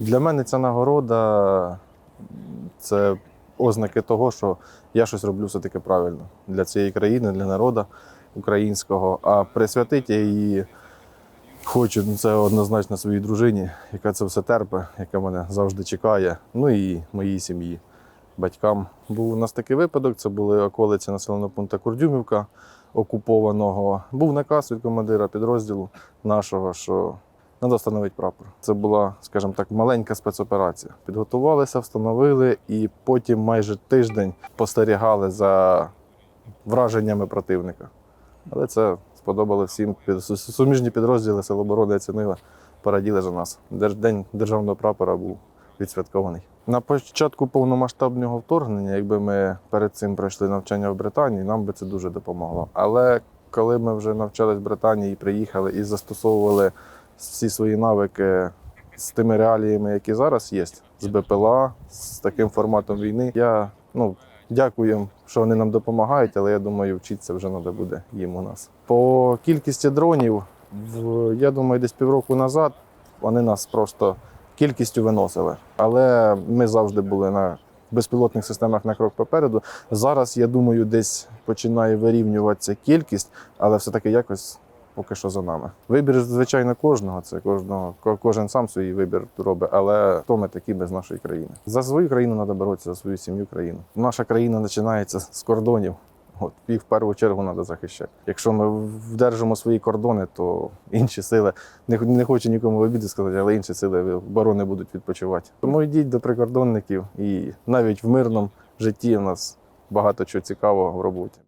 Для мене ця нагорода це ознаки того, що я щось роблю все-таки правильно для цієї країни, для народу українського. А присвятити я її хочу ну, це однозначно своїй дружині, яка це все терпе, яка мене завжди чекає. Ну і моїй сім'ї, батькам. Був у нас такий випадок: це були околиці населеного пункту Курдюмівка окупованого. Був наказ від командира підрозділу нашого, що Треба встановити прапор. Це була, скажімо так, маленька спецоперація. Підготувалися, встановили, і потім майже тиждень спостерігали за враженнями противника. Але це сподобало всім. Суміжні підрозділи Сил оборони оцінили, пораділи за нас. День державного прапора був відсвяткований. На початку повномасштабного вторгнення, якби ми перед цим пройшли навчання в Британії, нам би це дуже допомогло. Але коли ми вже навчались в Британії приїхали і застосовували всі свої навики з тими реаліями, які зараз є, з БПЛА, з таким форматом війни. Я ну, дякую що вони нам допомагають, але я думаю, вчитися вже треба буде їм у нас. По кількості дронів, в- я думаю, десь півроку назад вони нас просто кількістю виносили. Але ми завжди були на безпілотних системах на крок попереду. Зараз, я думаю, десь починає вирівнюватися кількість, але все-таки якось поки що за нами. Вибір, звичайно, кожного. Це кожного, кожен сам свій вибір робить, але хто ми такі без нашої країни? За свою країну треба боротися, за свою сім'ю країну. Наша країна починається з кордонів. От і в першу чергу треба захищати. Якщо ми вдержимо свої кордони, то інші сили не, не хочу нікому в обіди сказати, але інші сили оборони будуть відпочивати. Тому йдіть до прикордонників, і навіть в мирному житті у нас багато чого цікавого в роботі.